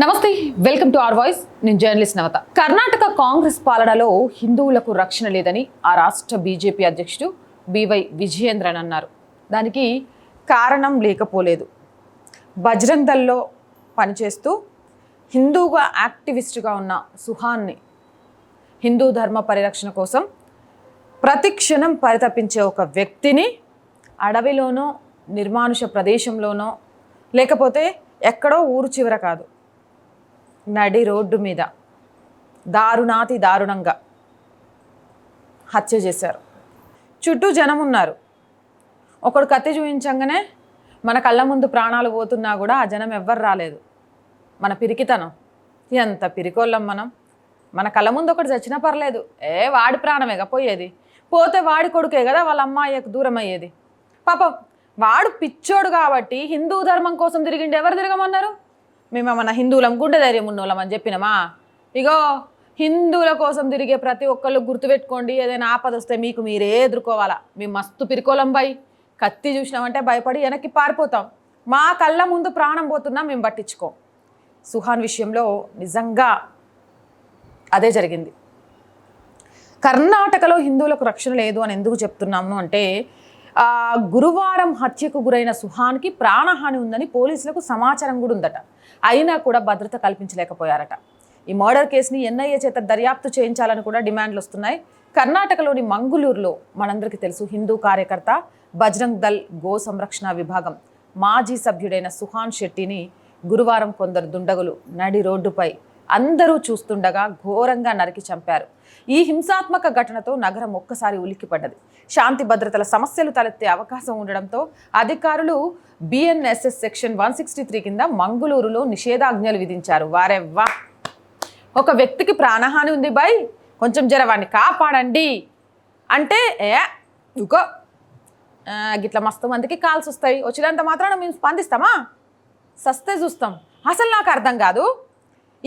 నమస్తే welcome to R voice. నేను journalist నవత. కర్ణాటక కాంగ్రెస్ పాలనలో హిందువులకు రక్షణ లేదని ఆ రాష్ట్ర బీజేపీ అధ్యక్షుడు బివై విజయేంద్రన్ అన్నారు. దానికి కారణం లేకపోలేదు. బజరంగ్ పనిచేస్తూ హిందూగా యాక్టివిస్ట్గా ఉన్న సుహాన్ని హిందూ ధర్మ పరిరక్షణ కోసం ప్రతి క్షణం పరితపించే ఒక వ్యక్తిని అడవిలోనో నిర్మానుష ప్రదేశంలోనో లేకపోతే ఎక్కడో ఊరు చివర కాదు. నడి రోడ్డు మీద దారుణాతి దారుణంగా హత్య చేశారు. చుట్టూ జనం ఉన్నారు. ఒకడు కత్తి చూపించంగానే మన కళ్ళ ముందు ప్రాణాలు పోతున్నా కూడా ఆ జనం ఎవ్వరు రాలేదు. మన పిరికితనం. ఎంత పిరికోళ్ళం మనం. మన కళ్ళ ముందు ఒకటి చచ్చినా పర్లేదు. ఏ వాడి ప్రాణమేగా పోయేది? పోతే వాడి కొడుకే కదా వాళ్ళ అమ్మాయికి దూరం అయ్యేది. పాపం వాడు పిచ్చోడు కాబట్టి హిందూ ధర్మం కోసం తిరిగిండి ఎవరు తిరగమన్నారు? మేము మన హిందువులం గుండె ధైర్యం ఉన్నోళ్ళం అని చెప్పినామా? ఇగో హిందువుల కోసం తిరిగే ప్రతి ఒక్కళ్ళు గుర్తుపెట్టుకోండి ఏదైనా ఆపద వస్తే మీకు మీరే ఎదుర్కోవాలా. మేము మస్తు పిరికోలం బై. కత్తి చూసినామంటే భయపడి వెనక్కి పారిపోతాం. మా కళ్ళ ముందు ప్రాణం పోతున్నా మేము పట్టించుకోం. సుహాన్ విషయంలో నిజంగా అదే జరిగింది. కర్ణాటకలో హిందువులకు రక్షణ లేదు అని ఎందుకు చెప్తున్నాము అంటే గురువారం హత్యకు గురైన సుహాన్కి ప్రాణహాని ఉందని పోలీసులకు సమాచారం కూడా ఉందట. అయినా కూడా భద్రత కల్పించలేకపోయారట. ఈ మర్డర్ కేసుని ఎన్ఐఏ చేత దర్యాప్తు చేయించాలని కూడా డిమాండ్లు వస్తున్నాయి. కర్ణాటకలోని మంగుళూరులో మనందరికీ తెలుసు హిందూ కార్యకర్త బజరంగ్ దల్ గో సంరక్షణ విభాగం మాజీ సభ్యుడైన సుహాన్ శెట్టిని గురువారం కొందరు దుండగులు నడి రోడ్డుపై అందరూ చూస్తుండగా ఘోరంగా నరికి చంపారు. ఈ హింసాత్మక ఘటనతో నగరం ఒక్కసారి ఉలిక్కిపడ్డది. శాంతి భద్రతల సమస్యలు తలెత్తే అవకాశం ఉండడంతో అధికారులు BNSS section one sixty three కింద మంగుళూరులో నిషేధాజ్ఞలు విధించారు. వారెవ్వా ఒక వ్యక్తికి ప్రాణహాని ఉంది బై. కొంచెం జరవాన్ని కాపాడండి. అంటే ఏ ఇంకో గిట్ల మస్తు మందికి కాల్స్ వస్తాయి. వచ్చినంత మాత్రాన మేము స్పందిస్తామా? సస్తే చూస్తాం. అసలు నాకు అర్థం కాదు.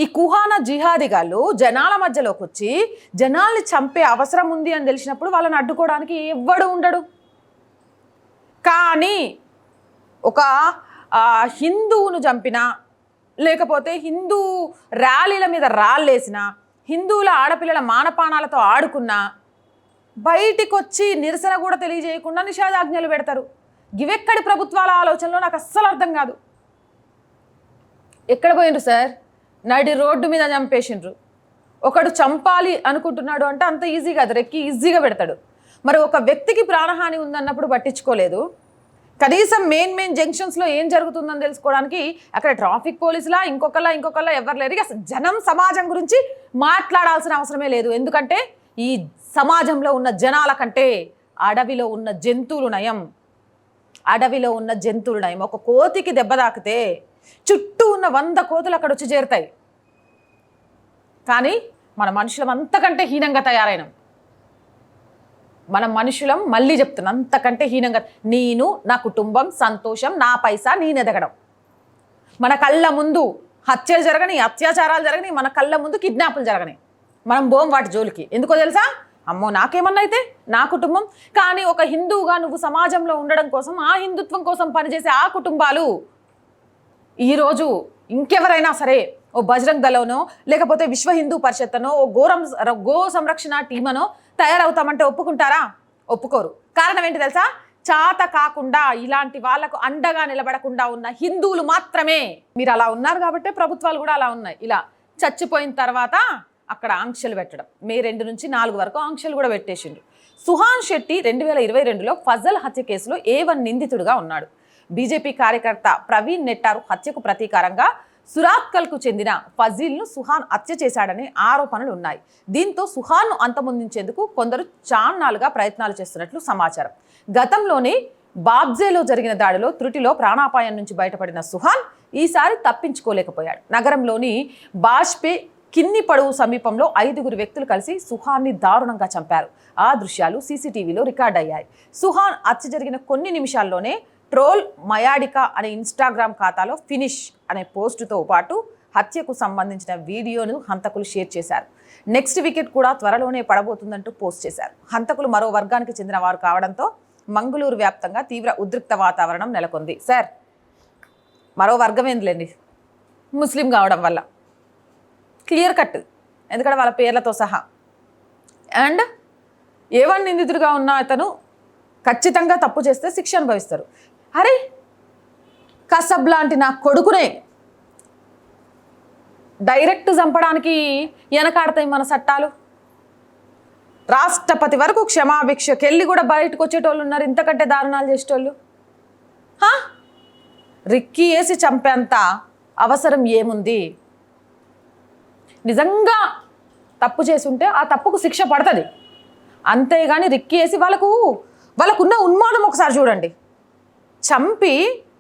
ఈ కుహానా జిహాదిగాళ్ళు జనాల మధ్యలోకి వచ్చి జనాల్ని చంపే అవసరం ఉంది అని తెలిసినప్పుడు వాళ్ళని అడ్డుకోవడానికి ఎవ్వడు ఉండడు. కానీ ఒక హిందువును చంపినా లేకపోతే హిందూ ర్యాలీల మీద రాళ్ళేసిన హిందువుల ఆడపిల్లల మానపానాలతో ఆడుకున్నా బయటికి వచ్చి నిరసన కూడా తెలియజేయకుండా నిషేధాజ్ఞలు పెడతారు. ఇవెక్కడి ప్రభుత్వాల ఆలోచనలో నాకు అస్సలు అర్థం కాదు. ఎక్కడ పోయిండ్రు సార్? నడి రోడ్డు మీద చంపేసిండ్రు. ఒకడు చంపాలి అనుకుంటున్నాడు అంటే అంత ఈజీ కాదు రెక్కి ఈజీగా పెడతాడు. మరి ఒక వ్యక్తికి ప్రాణహాని ఉందన్నప్పుడు పట్టించుకోలేదు. కనీసం మెయిన్ మెయిన్ జంక్షన్స్లో ఏం జరుగుతుందని తెలుసుకోవడానికి అక్కడ ట్రాఫిక్ పోలీసులా ఇంకొకలా ఇంకొకలా ఎవరు లేరు. అసలు జనం సమాజం గురించి మాట్లాడాల్సిన అవసరమే లేదు. ఎందుకంటే ఈ సమాజంలో ఉన్న జనాల కంటే అడవిలో ఉన్న జంతువులు నయం. అడవిలో ఉన్న జంతువులు నయం. ఒక కోతికి దెబ్బ తాకితే చుట్టూ ఉన్న వంద కోతులు అక్కడ వచ్చి చేరుతాయి. కానీ మన మనుషులం అంతకంటే హీనంగా తయారైనాం. మన మనుషులం మళ్ళీ చెప్తున్నా అంతకంటే హీనంగా నేను నా కుటుంబం సంతోషం నా పైసా నేను ఎదగడం. మన కళ్ళ ముందు హత్యలు జరగని అత్యాచారాలు జరగని మన కళ్ళ ముందు కిడ్నాపులు జరగని మనం బోం వాటి జోలికి. ఎందుకో తెలుసా? అమ్మో నాకేమన్నా అయితే నా కుటుంబం. కానీ ఒక హిందువుగా నువ్వు సమాజంలో ఉండడం కోసం ఆ హిందుత్వం కోసం పనిచేసే ఆ కుటుంబాలు ఈరోజు ఇంకెవరైనా సరే ఓ బజరంగ్ దళనో లేకపోతే విశ్వ హిందూ పరిషత్తనో ఓ గోరం గో సంరక్షణ టీమనో తయారవుతామంటే ఒప్పుకుంటారా? ఒప్పుకోరు. కారణం ఏంటి తెలుసా? చాత కాకుండా ఇలాంటి వాళ్ళకు అండగా నిలబడకుండా ఉన్న హిందువులు మాత్రమే. మీరు అలా ఉన్నారు కాబట్టి ప్రభుత్వాలు కూడా అలా ఉన్నాయి. ఇలా చచ్చిపోయిన తర్వాత అక్కడ ఆంక్షలు పెట్టడం. మే రెండు నుంచి నాలుగు వరకు ఆంక్షలు కూడా పెట్టేసిండ్రు. సుహాన్ శెట్టి రెండు వేల ఇరవై రెండులో ఫజల్ హత్య కేసులో ఏ వన్ ఉన్నాడు. బీజేపీ కార్యకర్త ప్రవీణ్ నెట్టారు హత్యకు ప్రతీకారంగా. సురాత్కల్కు చెందిన ఫజీల్ను సుహాన్ హత్య చేశాడనే ఆరోపణలు ఉన్నాయి. దీంతో సుహాన్ను అంతమొందించేందుకు కొందరు చాన్నాలుగా ప్రయత్నాలు చేస్తున్నట్లు సమాచారం. గతంలోనే బాబ్జేలో జరిగిన దాడిలో త్రుటిలో ప్రాణాపాయం నుంచి బయటపడిన సుహాన్ ఈసారి తప్పించుకోలేకపోయాడు. నగరంలోని బాష్పే కిన్ని పడువు సమీపంలో ఐదుగురు వ్యక్తులు కలిసి సుహాన్ని దారుణంగా చంపారు. ఆ దృశ్యాలు సీసీటీవీలో రికార్డ్ అయ్యాయి సుహాన్ హత్య జరిగిన కొన్ని నిమిషాల్లోనే ట్రోల్ మయాడికా అనే ఇన్స్టాగ్రామ్ ఖాతాలో ఫినిష్ అనే పోస్టుతో పాటు హత్యకు సంబంధించిన వీడియోను హంతకులు షేర్ చేశారు. నెక్స్ట్ వికెట్ కూడా త్వరలోనే పడబోతుందంటూ పోస్ట్ చేశారు. హంతకులు మరో వర్గానికి చెందిన వారు కావడంతో మంగళూరు వ్యాప్తంగా తీవ్ర ఉద్రిక్త వాతావరణం నెలకొంది. సార్ మరో వర్గం ఏందిలేండి? ముస్లిం కావడం వల్ల. Clear cut. ఎందుకంటే వాళ్ళ పేర్లతో సహా. అండ్ ఏవన్ నిందితుడిగా ఉన్న అతను ఖచ్చితంగా తప్పు చేస్తే శిక్ష అనుభవిస్తారు. అరే కసబ్ లాంటి నా కొడుకునే డైరెక్ట్ చంపడానికి వెనకాడతాయి మన చట్టాలు. రాష్ట్రపతి వరకు క్షమాభిక్షకెళ్ళి కూడా బయటకు వచ్చేటోళ్ళు ఉన్నారు ఇంతకంటే దారుణాలు చేసేటోళ్ళు. రిక్కి వేసి చంపేంత అవసరం ఏముంది? నిజంగా తప్పు చేసి ఉంటే ఆ తప్పుకు శిక్ష పడుతుంది. అంతేగాని రిక్కి వేసి వాళ్ళకు వాళ్ళకున్న ఉన్మాదం ఒకసారి చూడండి. చంపి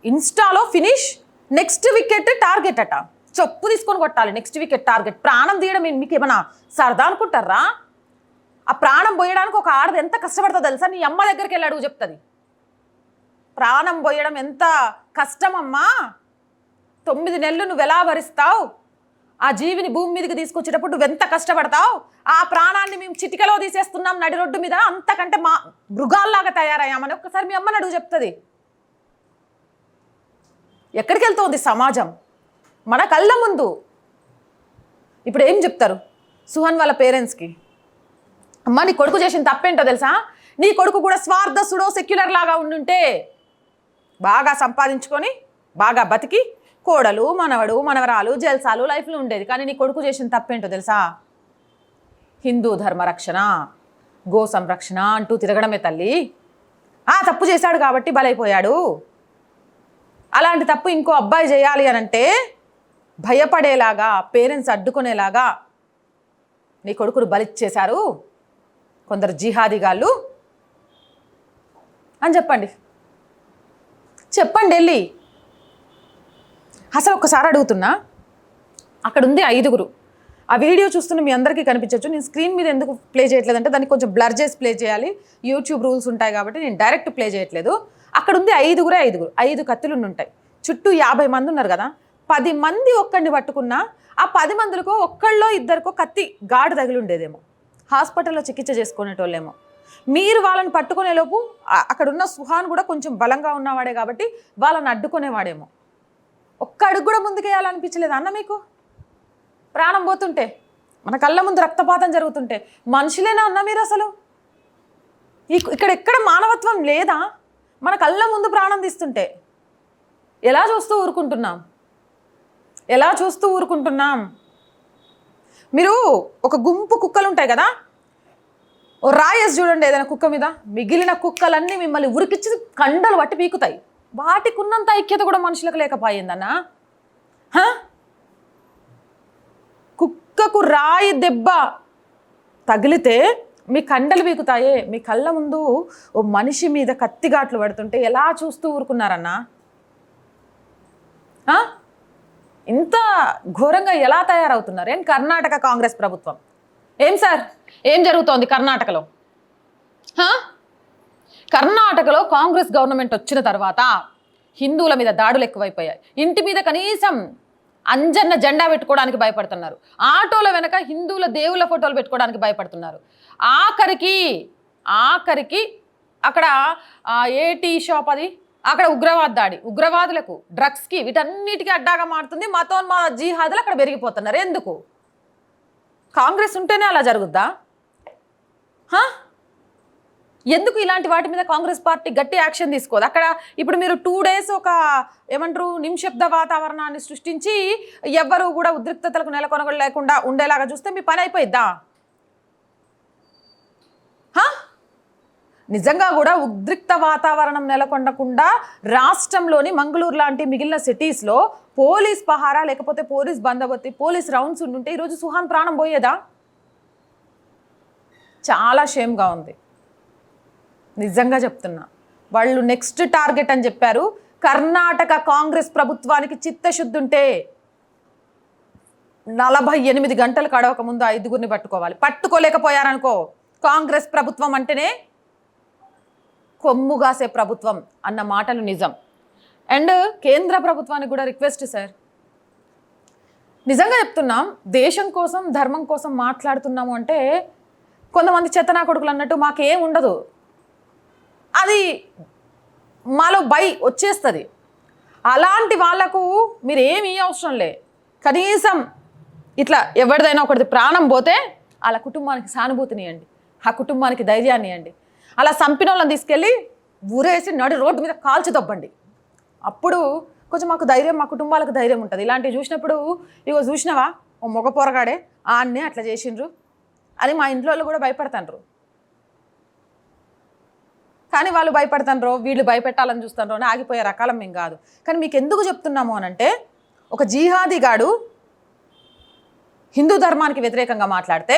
ఇన్స్టాలో ఫినిష్ నెక్స్ట్ వికెట్ టార్గెట్ అట. చెప్పు తీసుకొని కొట్టాలి నెక్స్ట్ వికెట్ టార్గెట్. ప్రాణం తీయడం మీకు ఏమైనా సరదా అనుకుంటారా? ఆ ప్రాణం పోయడానికి ఒక ఆడది ఎంత కష్టపడుతుందో తెలుసా? నీ అమ్మ దగ్గరికి వెళ్ళి అడుగు చెప్తుంది. ప్రాణం పోయడం ఎంత కష్టమమ్మా? తొమ్మిది నెలలు నువ్వు ఎలా భరిస్తావు? ఆ జీవిని భూమి మీదకి తీసుకొచ్చేటప్పుడు నువ్వు ఎంత కష్టపడతావు? ఆ ప్రాణాన్ని మేము చిటికలో తీసేస్తున్నాం నడి రోడ్డు మీద అంతకంటే మా మృగాల్లాగా తయారయ్యామని ఒక్కసారి మీ అమ్మని అడుగు చెప్తుంది. ఎక్కడికి వెళ్తోంది సమాజం? మన కళ్ళ ముందు. ఇప్పుడు ఏం చెప్తారు సుహన్ వాళ్ళ పేరెంట్స్కి? అమ్మ నీ కొడుకు చేసిన తప్పేంటో తెలుసా? నీ కొడుకు కూడా స్వార్థసుడో సెక్యులర్ లాగా ఉండుంటే బాగా సంపాదించుకొని బాగా బతికి కోడలు మనవడు మనవరాలు జల్సాలు లైఫ్లో ఉండేది. కానీ నీ కొడుకు చేసిన తప్పేంటో తెలుసా? హిందూ ధర్మ రక్షణ గో సంరక్షణ అంటూ తిరగడమే తల్లి. ఆ తప్పు చేశాడు కాబట్టి బలైపోయాడు. అలాంటి తప్పు ఇంకో అబ్బాయి చేయాలి అని అంటే భయపడేలాగా పేరెంట్స్ అడ్డుకునేలాగా నీ కొడుకును బలిచ్చేశారు కొందరు జిహాదీగాళ్ళు అని చెప్పండి. చెప్పండి వెళ్ళి. అసలు ఒక్కసారి అడుగుతున్నా అక్కడ ఉంది ఐదుగురు. ఆ వీడియో చూస్తున్న మీ అందరికీ కనిపించవచ్చు నేను స్క్రీన్ మీద ఎందుకు ప్లే చేయట్లేదంటే దానికి కొంచెం బ్లర్ చేసి ప్లే చేయాలి. యూట్యూబ్ రూల్స్ ఉంటాయి కాబట్టి నేను డైరెక్ట్ ప్లే చేయట్లేదు. అక్కడ ఉంది ఐదుగురే ఐదుగురు. ఐదు కత్తులు ఉంటాయి చుట్టూ యాభై మంది ఉన్నారు కదా. పది మంది ఒక్కడిని పట్టుకున్నా ఆ పది మందిలో ఒక్కళ్ళో ఇద్దరికో కత్తి గాడు తగిలి ఉండేదేమో హాస్పిటల్లో చికిత్స చేసుకునేటోళ్ళేమో. మీరు వాళ్ళని పట్టుకునేలోపు ఆ- అక్కడ ఉన్న సుహాన్ కూడా కొంచెం బలంగా ఉన్నవాడే కాబట్టి వాళ్ళని అడ్డుకునేవాడేమో. ఒక్క అడుగు కూడా ముందుకేయాలనిపించలేదు అన్న మీకు? ప్రాణం పోతుంటే మన కళ్ళ ముందు రక్తపాతం జరుగుతుంటే మనుషులేనా అన్న మీరు అసలు? ఈ- ఇక్కడ ఎక్కడ మానవత్వం లేదా? మన కళ్ళ ముందు ప్రాణం తీస్తుంటే ఎలా చూస్తూ ఊరుకుంటున్నాం? ఎలా చూస్తూ ఊరుకుంటున్నాం? మీరు ఒక గుంపు కుక్కలు ఉంటాయి కదా? ఓ రాయేసి చూడండి ఏదైనా కుక్క మీద. మిగిలిన కుక్కలన్నీ మిమ్మల్ని ఉరికిచ్చి కండలు పట్టి పీకుతాయి. వాటికి ఉన్నంత ఐక్యత కూడా మనుషులకు లేకపోయిందన్నా. కుక్కకు రాయి దెబ్బ తగిలితే మీ కండలు వీగుతాయే మీ కళ్ళ ముందు ఓ మనిషి మీద కత్తిగాట్లు పడుతుంటే ఎలా చూస్తూ ఊరుకున్నారన్నా? ఇంత ఘోరంగా ఎలా తయారవుతున్నారు? ఏం కర్ణాటక కాంగ్రెస్ ప్రభుత్వం? ఏం సార్? ఏం జరుగుతోంది కర్ణాటకలో? కర్ణాటకలో కాంగ్రెస్ గవర్నమెంట్ వచ్చిన తర్వాత హిందువుల మీద దాడులు ఎక్కువైపోయాయి. ఇంటి మీద కనీసం అంజన్న జెండా పెట్టుకోవడానికి భయపడుతున్నారు. ఆటోల వెనక హిందువుల దేవుళ్ళ ఫోటోలు పెట్టుకోవడానికి భయపడుతున్నారు. ఆఖరికి ఆఖరికి అక్కడ ఏటీ ఏ టీ షాప్ అది అక్కడ ఉగ్రవాద దాడి. ఉగ్రవాదులకు డ్రగ్స్కి వీటన్నిటికీ అడ్డాగా మారుతుంది. మతోన్మా జీహాదులు అక్కడ పెరిగిపోతున్నారు. ఎందుకు? కాంగ్రెస్ ఉంటేనే అలా జరుగుద్దా? ఎందుకు ఇలాంటి వాటి మీద కాంగ్రెస్ పార్టీ గట్టి యాక్షన్ తీసుకోదు? అక్కడ ఇప్పుడు మీరు టూ డేస్ ఒక ఏమంటారు నిమిషబ్ద వాతావరణాన్ని సృష్టించి ఎవ్వరు కూడా ఉద్రిక్తతలకు నెలకొనలేకుండా ఉండేలాగా చూస్తే మీ పని అయిపోయిద్దా? నిజంగా కూడా ఉద్రిక్త వాతావరణం నెలకొనకుండా రాష్ట్రంలోని మంగళూరు లాంటి మిగిలిన సిటీస్లో పోలీస్ పహారా లేకపోతే పోలీస్ బందోబస్తు పోలీస్ రౌండ్స్ ఉండుంటే ఈరోజు సుహాన్ ప్రాణం పోయేదా? చాలా షేమ్గా ఉంది. నిజంగా చెప్తున్నా. వాళ్ళు నెక్స్ట్ టార్గెట్ అని చెప్పారు. కర్ణాటక కాంగ్రెస్ ప్రభుత్వానికి చిత్తశుద్ధి ఉంటే నలభై ఎనిమిది గంటలు కడవక ముందు ఐదుగురిని పట్టుకోవాలి. పట్టుకోలేకపోయారనుకో కాంగ్రెస్ ప్రభుత్వం అంటేనే కొమ్ముగాసే ప్రభుత్వం అన్న మాటలు నిజం. అండ్ కేంద్ర ప్రభుత్వానికి కూడా రిక్వెస్ట్ సార్. నిజంగా చెప్తున్నాం దేశం కోసం ధర్మం కోసం మాట్లాడుతున్నాము అంటే కొంతమంది చెత్తనా కొడుకులు అన్నట్టు మాకేం ఉండదు. అది మాలో బై వచ్చేస్తుంది. అలాంటి వాళ్ళకు మీరు ఏమీ అవసరం లే. కనీసం ఇట్లా ఎవరిదైనా ఒకటి ప్రాణం పోతే వాళ్ళ కుటుంబానికి సానుభూతినియండి ఆ కుటుంబానికి ధైర్యాన్ని ఇవ్వండి అలా చంపిన వాళ్ళని తీసుకెళ్ళి ఊరేసి నడి రోడ్డు మీద కాల్చి దొబ్బండి. అప్పుడు కొంచెం మాకు ధైర్యం మా కుటుంబాలకు ధైర్యం ఉంటుంది. ఇలాంటివి చూసినప్పుడు ఇగో చూసినావా? ఓ మగ పోరగాడే ఆన్నే అట్లా చేసిండ్రు అని మా ఇంట్లో వాళ్ళు కూడా భయపడతాండ్రు. కానీ వాళ్ళు భయపడతాండ్రో వీళ్ళు భయపెట్టాలని చూస్తాండ్రో అని ఆగిపోయే రకాలం మేము కాదు. కానీ మీకు ఎందుకు చెప్తున్నాము అనంటే ఒక జీహాదీగాడు హిందూ ధర్మానికి వ్యతిరేకంగా మాట్లాడితే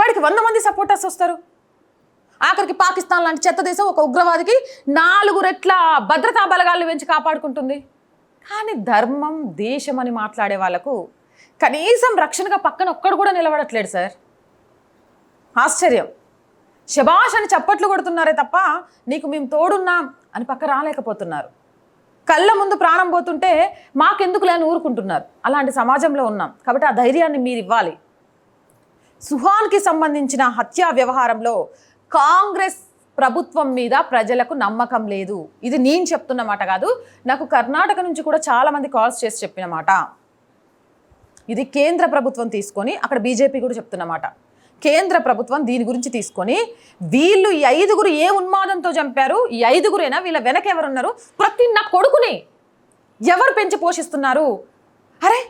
వాడికి వంద మంది సపోర్టర్స్ వస్తారు. ఆఖరికి పాకిస్తాన్ లాంటి చెత్త దేశం ఒక ఉగ్రవాదికి నాలుగు రెట్ల భద్రతా బలగాలను పెంచి కాపాడుకుంటుంది. కానీ ధర్మం దేశం అని మాట్లాడే వాళ్ళకు కనీసం రక్షణగా పక్కన ఒక్కడు కూడా నిలబడట్లేడు సార్. ఆశ్చర్యం. శబాష్ అని చప్పట్లు కొడుతున్నారే తప్ప నీకు మేము తోడున్నాం అని పక్క రాలేకపోతున్నారు. కళ్ళ ముందు ప్రాణం పోతుంటే మాకెందుకు లేని ఊరుకుంటున్నారు. అలాంటి సమాజంలో ఉన్నాం. కాబట్టి ఆ ధైర్యాన్ని మీరు ఇవ్వాలి సుహాన్కి సంబంధించిన హత్యా వ్యవహారంలో కాంగ్రెస్ ప్రభుత్వం మీద ప్రజలకు నమ్మకం లేదు. ఇది నేను చెప్తున్న మాట కాదు. నాకు కర్ణాటక నుంచి కూడా చాలామంది కాల్స్ చేసి చెప్పిన మాట. ఇది కేంద్ర ప్రభుత్వం తీసుకొని అక్కడ బీజేపీ కూడా చెప్తున్నమాట కేంద్ర ప్రభుత్వం దీని గురించి తీసుకొని వీళ్ళు ఈ ఐదుగురు ఏ ఉన్మాదంతో చంపారు? ఈ ఐదుగురైనా? వీళ్ళ వెనక ఎవరున్నారు? ప్రతి నా కొడుకుని ఎవరు పెంచి పోషిస్తున్నారు? అరే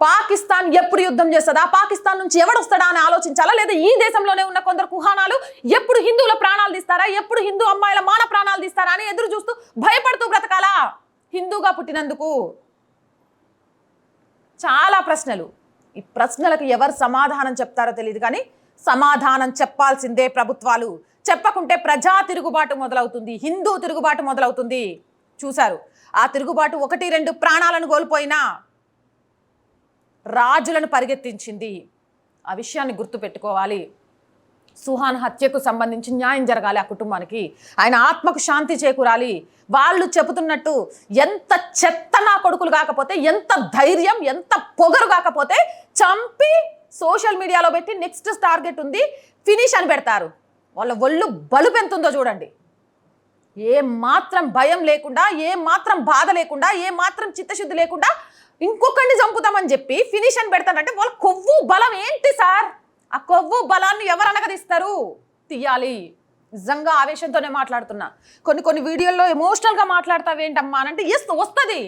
పాకిస్తాన్ ఎప్పుడు యుద్ధం చేస్తుందా? పాకిస్తాన్ నుంచి ఎవడు వస్తాడా అని ఆలోచించాలా? లేదా ఈ దేశంలోనే ఉన్న కొందరు కుహానా ఎప్పుడు హిందువుల ప్రాణాలు తీస్తారా? ఎప్పుడు హిందూ అమ్మాయిల మాన ప్రాణాలు తీస్తారా అని ఎదురు చూస్తూ భయపడుతూ బ్రతకాలా? హిందూగా పుట్టినందుకు చాలా ప్రశ్నలు. ఈ ప్రశ్నలకు ఎవరు సమాధానం చెప్తారో తెలియదు కానీ సమాధానం చెప్పాల్సిందే ప్రభుత్వాలు. చెప్పకుంటే ప్రజా తిరుగుబాటు మొదలవుతుంది. హిందూ తిరుగుబాటు మొదలవుతుంది. చూశారు? ఆ తిరుగుబాటు ఒకటి రెండు ప్రాణాలను కోల్పోయినా రాజులను పరిగెత్తించింది. ఆ విషయాన్ని గుర్తుపెట్టుకోవాలి. సుహాన్ హత్యకు సంబంధించి న్యాయం జరగాలి ఆ కుటుంబానికి. ఆయన ఆత్మకు శాంతి చేకూరాలి. వాళ్ళు చెబుతున్నట్టు ఎంత చెత్త నా కొడుకులు కాకపోతే ఎంత ధైర్యం ఎంత పొగరు కాకపోతే చంపి సోషల్ మీడియాలో పెట్టి నెక్స్ట్ టార్గెట్ ఉంది ఫినిష్ అని పెడతారు. వాళ్ళ ఒళ్ళు బలు పెంతుందో చూడండి. ఏ మాత్రం భయం లేకుండా ఏ మాత్రం బాధ లేకుండా ఏ మాత్రం చిత్తశుద్ధి లేకుండా ఇంకొకరిని చంపుతామని చెప్పి ఫినిష్ అని పెడతానంటే వాళ్ళ కొవ్వు బలం ఏంటి సార్? ఆ కొవ్వు బలాన్ని ఎవరు అనగదిస్తారు తీయాలి. నిజంగా ఆవేశంతోనే మాట్లాడుతున్నా. కొన్ని కొన్ని వీడియోల్లో ఎమోషనల్గా మాట్లాడతావేంటమ్మా అని అంటే ఎస్ వస్తుంది.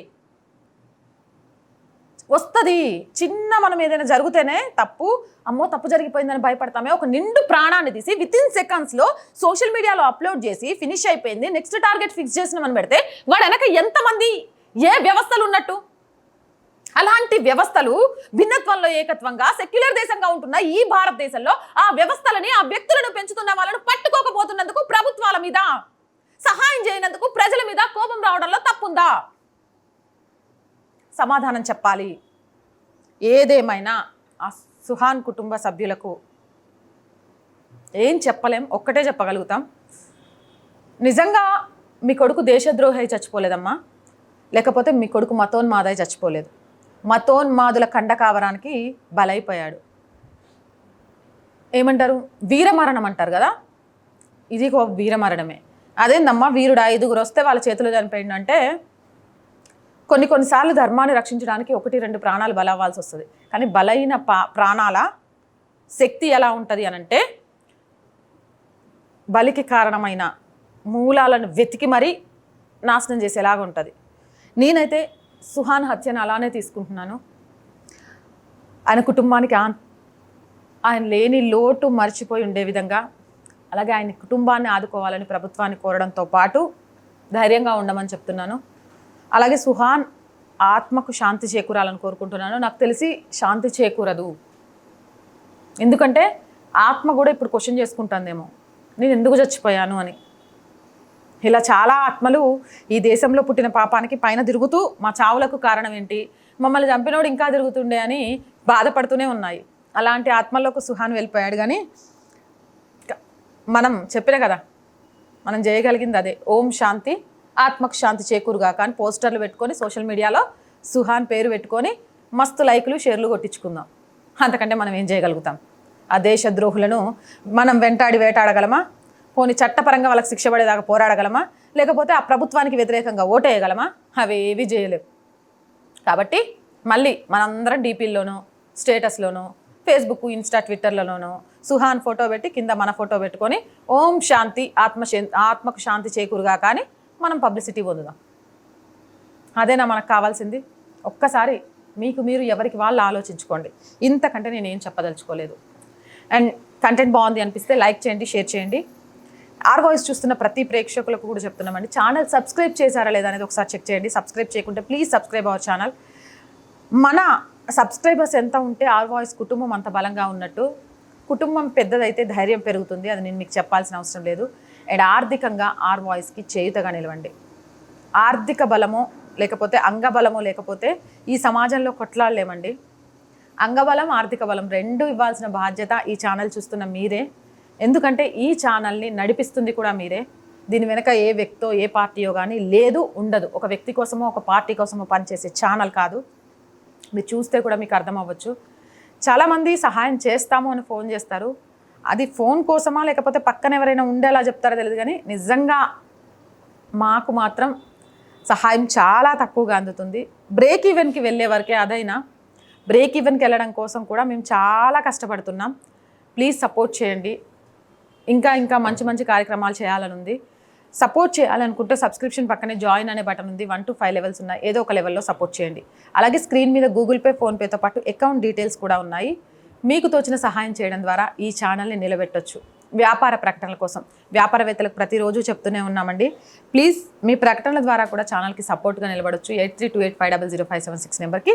వస్తుంది. చిన్న మనం ఏదైనా జరిగితేనే తప్పు. అమ్మో తప్పు జరిగిపోయిందని భయపడతామే. ఒక నిండు ప్రాణాన్ని తీసి విత్ ఇన్ సెకండ్స్లో సోషల్ మీడియాలో అప్లోడ్ చేసి ఫినిష్ అయిపోయింది. నెక్స్ట్ టార్గెట్ ఫిక్స్ చేసినామని పెడితే వాడు వెనక ఎంతమంది ఏ వ్యవస్థలు ఉన్నట్టు? అలాంటి వ్యవస్థలు భిన్నత్వంలో ఏకత్వంగా సెక్యులర్ దేశంగా ఉంటున్న ఈ భారతదేశంలో ఆ వ్యవస్థలని ఆ వ్యక్తులను పెంచుతున్న వాళ్ళను పట్టుకోకపోతున్నందుకు ప్రభుత్వాల మీద సహాయం చేయనందుకు ప్రజల మీద కోపం రావడంలో తప్పుందా? సమాధానం చెప్పాలి. ఏదేమైనా ఆ సుహాన్ కుటుంబ సభ్యులకు ఏం చెప్పలేం ఒక్కటే చెప్పగలుగుతాం. నిజంగా మీ కొడుకు దేశద్రోహి చచ్చిపోలేదమ్మా? లేకపోతే మీ కొడుకు మతోన్మాదై చచ్చిపోలేదు. మతోన్మాదుల కండకావరానికి బలైపోయాడు. ఏమంటారు? వీరమరణం అంటారు కదా? ఇది ఒక వీరమరణమే. అదేందమ్మా? వీరుడు ఐదుగురు వస్తే వాళ్ళ చేతిలో చనిపోయిండు అంటే కొన్ని కొన్నిసార్లు ధర్మాన్ని రక్షించడానికి ఒకటి రెండు ప్రాణాలు బలవ్వాల్సి వస్తుంది. కానీ బలైన పా ప్రాణాల శక్తి ఎలా ఉంటుంది అనంటే బలికి కారణమైన మూలాలను వెతికి మరీ నాశనం చేసేలాగా ఉంటుంది నేనైతే సుహాన్ హత్యను అలానే తీసుకుంటున్నాను. ఆయన కుటుంబానికి ఆయన లేని లోటు మర్చిపోయి ఉండే విధంగా అలాగే ఆయన కుటుంబాన్ని ఆదుకోవాలని ప్రభుత్వాన్ని కోరడంతో పాటు ధైర్యంగా ఉండమని చెప్తున్నాను. అలాగే సుహాన్ ఆత్మకు శాంతి చేకూరాలని కోరుకుంటున్నాను. నాకు తెలిసి శాంతి చేకూరదు. ఎందుకంటే ఆత్మ కూడా ఇప్పుడు క్వశ్చన్ చేసుకుంటుందేమో. నేను ఎందుకు చచ్చిపోయాను అని. ఇలా చాలా ఆత్మలు ఈ దేశంలో పుట్టిన పాపానికి పైన తిరుగుతూ మా చావులకు కారణం ఏంటి? మమ్మల్ని చంపినోడు ఇంకా తిరుగుతుండే అని బాధపడుతూనే ఉన్నాయి. అలాంటి ఆత్మల్లోకి సుహాన్ వెళ్ళిపోయాడు కానీ మనం చెప్పిన కదా మనం చేయగలిగింది అదే. ఓం శాంతి ఆత్మకు శాంతి చేకూరుగాక అని పోస్టర్లు పెట్టుకొని సోషల్ మీడియాలో సుహాన్ పేరు పెట్టుకొని మస్తు లైకులు షేర్లు కొట్టించుకుందాం. అంతకంటే మనం ఏం చేయగలుగుతాం? ఆ దేశద్రోహులను మనం వెంటాడి వేటాడగలమా? పోనీ చట్టపరంగా వాళ్ళకి శిక్ష పడేదాకా పోరాడగలమా? లేకపోతే ఆ ప్రభుత్వానికి వ్యతిరేకంగా ఓటేయగలమా? అవేవి చేయలేవు. కాబట్టి మళ్ళీ మనందరం డీపీల్లోనూ స్టేటస్లోనూ ఫేస్బుక్ ఇన్స్టా ట్విట్టర్లలోనూ సుహాన్ ఫోటో పెట్టి కింద మన ఫోటో పెట్టుకొని ఓం శాంతి ఆత్మ ఆత్మకు శాంతి చేకూరుగా కానీ మనం పబ్లిసిటీ పొందుదాం. అదేనా మనకు కావాల్సింది? ఒక్కసారి మీకు మీరు ఎవరికి వాళ్ళు ఆలోచించుకోండి. ఇంతకంటే నేను ఏం చెప్పదలుచుకోలేదు. అండ్ కంటెంట్ బాగుంది అనిపిస్తే లైక్ చేయండి షేర్ చేయండి. ఆర్ వాయిస్ చూస్తున్న ప్రతి ప్రేక్షకులకు కూడా చెప్తున్నామండి. ఛానల్ సబ్స్క్రైబ్ చేశారా లేదా అనేది ఒకసారి చెక్ చేయండి. సబ్స్క్రైబ్ చేయకుంటే ప్లీజ్ సబ్స్క్రైబ్ అవర్ ఛానల్ మన సబ్స్క్రైబర్స్ ఎంత ఉంటే ఆర్ వాయిస్ కుటుంబం అంత బలంగా ఉన్నట్టు కుటుంబం పెద్దదైతే ధైర్యం పెరుగుతుంది. అది నేను మీకు చెప్పాల్సిన అవసరం లేదు. అండ్ ఆర్థికంగా ఆర్ వాయిస్కి చేయుతగా నిలవండి. ఆర్థిక బలమో లేకపోతే అంగబలమో లేకపోతే ఈ సమాజంలో కొట్లాడలేమండి అంగబలం ఆర్థిక బలం రెండు ఇవ్వాల్సిన బాధ్యత ఈ ఛానల్ చూస్తున్న మీరే. ఎందుకంటే ఈ ఛానల్ని నడిపిస్తుంది కూడా మీరే. దీని వెనక ఏ వ్యక్తో ఏ పార్టీయో కానీ లేదు ఉండదు. ఒక వ్యక్తి కోసమో ఒక పార్టీ కోసమో పనిచేసే ఛానల్ కాదు. మీరు చూస్తే కూడా మీకు అర్థం అవ్వచ్చు చాలామంది సహాయం చేస్తాము అని ఫోన్ చేస్తారు. అది ఫోన్ కోసమా లేకపోతే పక్కన ఎవరైనా ఉండేలా చెప్తారో తెలియదు కానీ నిజంగా మాకు మాత్రం సహాయం చాలా తక్కువగా అందుతుంది. బ్రేక్ ఈవెన్కి వెళ్ళే వరకే అదైనా బ్రేక్ ఈవెన్కి వెళ్ళడం కోసం కూడా మేము చాలా కష్టపడుతున్నాం. ప్లీజ్ సపోర్ట్ చేయండి. ఇంకా ఇంకా మంచి మంచి కార్యక్రమాలు చేయాలని ఉంది సపోర్ట్ చేయాలనుకుంటే సబ్స్క్రిప్షన్ పక్కనే జాయిన్ అనే బటన్ ఉంది. వన్ టు ఫైవ్ లెవెల్స్ ఉన్నాయి. ఏదో ఒక లెవెల్లో సపోర్ట్ చేయండి. అలాగే స్క్రీన్ మీద గూగుల్ పే ఫోన్పేతో పాటు అకౌంట్ డీటెయిల్స్ కూడా ఉన్నాయి. మీకు తోచిన సహాయం చేయడం ద్వారా ఈ ఛానల్ని నిలబెట్టొచ్చు. వ్యాపార ప్రకటనల కోసం. వ్యాపారవేత్తలకు ప్రతిరోజు చెప్తూనే ఉన్నామండి. ప్లీజ్ మీ ప్రకటనల ద్వారా కూడా ఛానల్కి సపోర్ట్గా నిలబడొచ్చు. Eight three two eight five double zero five seven six నెంబర్కి